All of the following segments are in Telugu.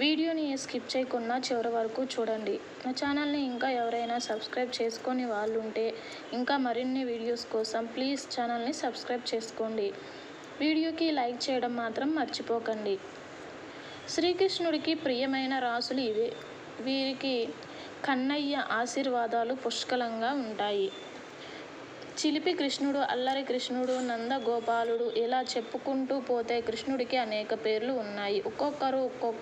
వీడియోని స్కిప్ చేయకుండా చివరి వరకు చూడండి. నా ఛానల్ని ఇంకా ఎవరైనా సబ్స్క్రైబ్ చేసుకొని వాళ్ళు ఉంటే ఇంకా మరిన్ని వీడియోస్ కోసం ప్లీజ్ ఛానల్ని సబ్స్క్రైబ్ చేసుకోండి. వీడియోకి లైక్ చేయడం మాత్రం మర్చిపోకండి. శ్రీకృష్ణుడికి ప్రియమైన రాసులు ఇవే. వీరికి కన్నయ్య ఆశీర్వాదాలు పుష్కలంగా ఉంటాయి. చిలిపి కృష్ణుడు అల్లరి కృష్ణుడు నందగోపాలుడు ఇలా చెప్పుకుంటూ పోతే కృష్ణుడికి అనేక పేర్లు ఉన్నాయి. ఒక్కొక్కరు ఒక్కొక్క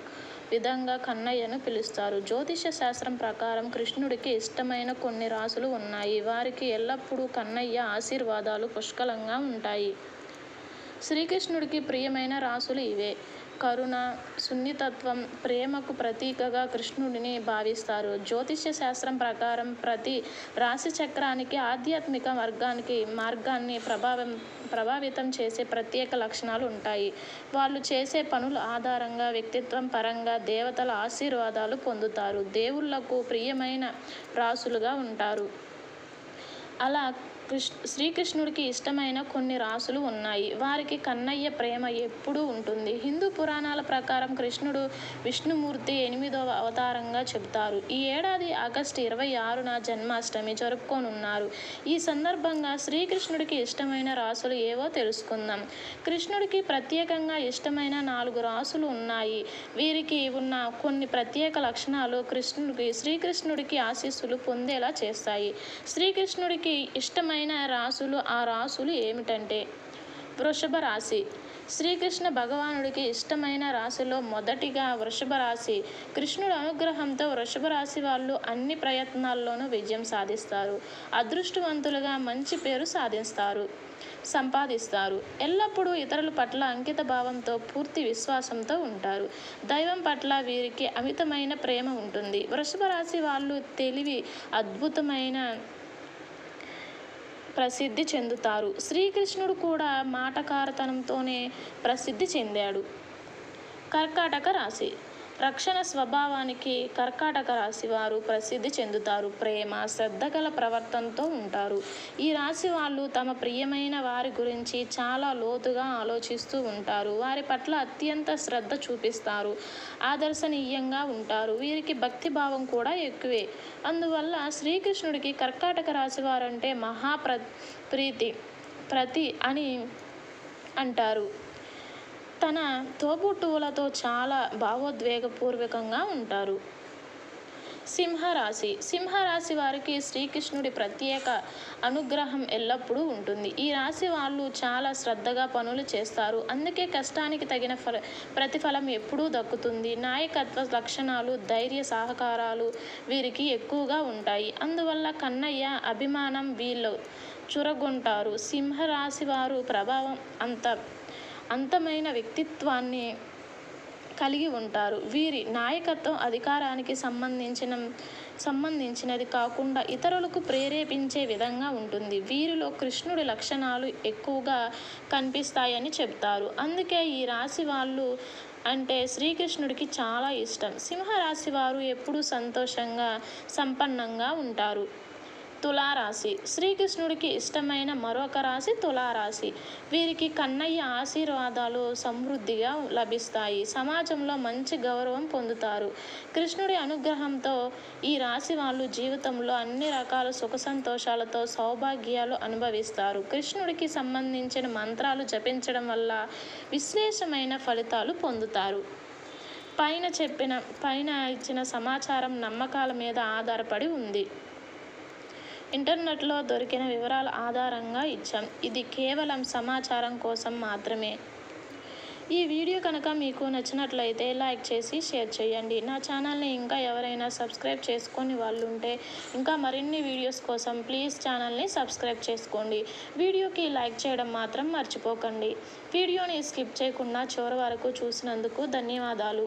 విధంగా కన్నయ్యను పిలుస్తారు. జ్యోతిష శాస్త్రం ప్రకారం కృష్ణుడికి ఇష్టమైన కొన్ని రాసులు ఉన్నాయి. వారికి ఎల్లప్పుడూ కన్నయ్య ఆశీర్వాదాలు పుష్కలంగా ఉంటాయి. శ్రీకృష్ణుడికి ప్రియమైన రాసులు ఇవే. కరుణ సున్నితత్వం ప్రేమకు ప్రతీకగా కృష్ణుడిని భావిస్తారు. జ్యోతిష్య శాస్త్రం ప్రకారం ప్రతి రాశి చక్రానికి ఆధ్యాత్మిక వర్గానికి మార్గాన్ని ప్రభావం ప్రభావితం చేసే ప్రత్యేక లక్షణాలు ఉంటాయి. వాళ్ళు చేసే పనుల ఆధారంగా వ్యక్తిత్వం పరంగా దేవతల ఆశీర్వాదాలు పొందుతారు. దేవుళ్ళకు ప్రియమైన రాసులుగా ఉంటారు. అలా శ్రీకృష్ణుడికి ఇష్టమైన కొన్ని రాసులు ఉన్నాయి. వారికి కన్నయ్య ప్రేమ ఎప్పుడూ ఉంటుంది. హిందూ పురాణాల ప్రకారం కృష్ణుడు విష్ణుమూర్తి ఎనిమిదవ అవతారంగా చెబుతారు. ఈ ఏడాది ఆగస్టు ఇరవై ఆరున జన్మాష్టమి జరుపుకోనున్నారు. ఈ సందర్భంగా శ్రీకృష్ణుడికి ఇష్టమైన రాసులు ఏవో తెలుసుకుందాం. కృష్ణుడికి ప్రత్యేకంగా ఇష్టమైన నాలుగు రాసులు ఉన్నాయి. వీరికి ఉన్న కొన్ని ప్రత్యేక లక్షణాలు కృష్ణుడికి శ్రీకృష్ణుడికి ఆశీస్సులు పొందేలా చేస్తాయి. శ్రీకృష్ణుడికి ఇష్టమైన రాసులు ఆ రాసులు ఏమిటంటే వృషభ రాశి. శ్రీకృష్ణ భగవానుడికి ఇష్టమైన రాశిలో మొదటిగా వృషభ రాశి. కృష్ణుడు అనుగ్రహంతో వృషభ రాశి వాళ్ళు అన్ని ప్రయత్నాల్లోనూ విజయం సాధిస్తారు. అదృష్టవంతులుగా మంచి పేరు సాధిస్తారు సంపాదిస్తారు. ఎల్లప్పుడూ ఇతరుల పట్ల అంకిత భావంతో పూర్తి విశ్వాసంతో ఉంటారు. దైవం పట్ల వీరికి అమితమైన ప్రేమ ఉంటుంది. వృషభ రాశి వాళ్ళు తెలివి అద్భుతమైన ప్రసిద్ధి చెందుతారు. శ్రీకృష్ణుడు కూడా మాటకారతనంతోనే ప్రసిద్ధి చెందాడు. కర్కాటక రాశి. రక్షణ స్వభావానికి కర్కాటక రాశి వారు ప్రసిద్ధి చెందుతారు. ప్రేమ శ్రద్ధ గల ప్రవర్తనతో ఉంటారు. ఈ రాశి వాళ్ళు తమ ప్రియమైన వారి గురించి చాలా లోతుగా ఆలోచిస్తూ ఉంటారు. వారి పట్ల అత్యంత శ్రద్ధ చూపిస్తారు. ఆదర్శనీయంగా ఉంటారు. వీరికి భక్తి భావం కూడా ఎక్కువే. అందువల్ల శ్రీకృష్ణుడికి కర్కాటక రాశి వారంటే మహాప్ర ప్రీతి ప్రతి అని అంటారు. తన తోబుట్టువులతో చాలా భావోద్వేగపూర్వకంగా ఉంటారు. సింహరాశి. సింహరాశి వారికి శ్రీకృష్ణుడి ప్రత్యేక అనుగ్రహం ఎల్లప్పుడూ ఉంటుంది. ఈ రాశి వాళ్ళు చాలా శ్రద్ధగా పనులు చేస్తారు. అందుకే కష్టానికి తగిన ఫల ప్రతిఫలం ఎప్పుడూ దక్కుతుంది. నాయకత్వ లక్షణాలు ధైర్య సహకారాలు వీరికి ఎక్కువగా ఉంటాయి. అందువల్ల కన్నయ్య అభిమానం వీళ్ళు చురగొంటారు. సింహరాశి వారు ప్రభావం అంత అంతమైన వ్యక్తిత్వాన్ని కలిగి ఉంటారు. వీరి నాయకత్వం అధికారానికి సంబంధించిన సంబంధించినది కాకుండా ఇతరులకు ప్రేరేపించే విధంగా ఉంటుంది. వీరిలో కృష్ణుడి లక్షణాలు ఎక్కువగా కనిపిస్తాయని చెప్తారు అందుకే ఈ రాశి వాళ్ళు అంటే శ్రీకృష్ణుడికి చాలా ఇష్టం. సింహరాశి వారు ఎప్పుడూ సంతోషంగా సంపన్నంగా ఉంటారు. తులారాశి. శ్రీకృష్ణుడికి ఇష్టమైన మరొక రాశి తులారాశి. వీరికి కన్నయ్య ఆశీర్వాదాలు సమృద్ధిగా లభిస్తాయి. సమాజంలో మంచి గౌరవం పొందుతారు. కృష్ణుడి అనుగ్రహంతో ఈ రాశి వాళ్ళు జీవితంలో అన్ని రకాల సుఖ సంతోషాలతో సౌభాగ్యాలు అనుభవిస్తారు. కృష్ణుడికి సంబంధించిన మంత్రాలు జపించడం వల్ల విశ్లేషమైన ఫలితాలు పొందుతారు. పైన చెప్పిన పైన ఇచ్చిన సమాచారం నమ్మకాల మీద ఆధారపడి ఉంది. ఇంటర్నెట్లో దొరికిన వివరాల ఆధారంగా ఇచ్చాం. ఇది కేవలం సమాచారం కోసం మాత్రమే. ఈ వీడియో కనుక మీకు నచ్చినట్లయితే లైక్ చేసి షేర్ చేయండి. నా ఛానల్ని ఇంకా ఎవరైనా సబ్స్క్రైబ్ చేసుకొని వాళ్ళు ఉంటే ఇంకా మరిన్ని వీడియోస్ కోసం ప్లీజ్ ఛానల్ని సబ్స్క్రైబ్ చేసుకోండి. వీడియోకి లైక్ చేయడం మాత్రం మర్చిపోకండి. వీడియోని స్కిప్ చేయకుండా చివరి వరకు చూసినందుకు ధన్యవాదాలు.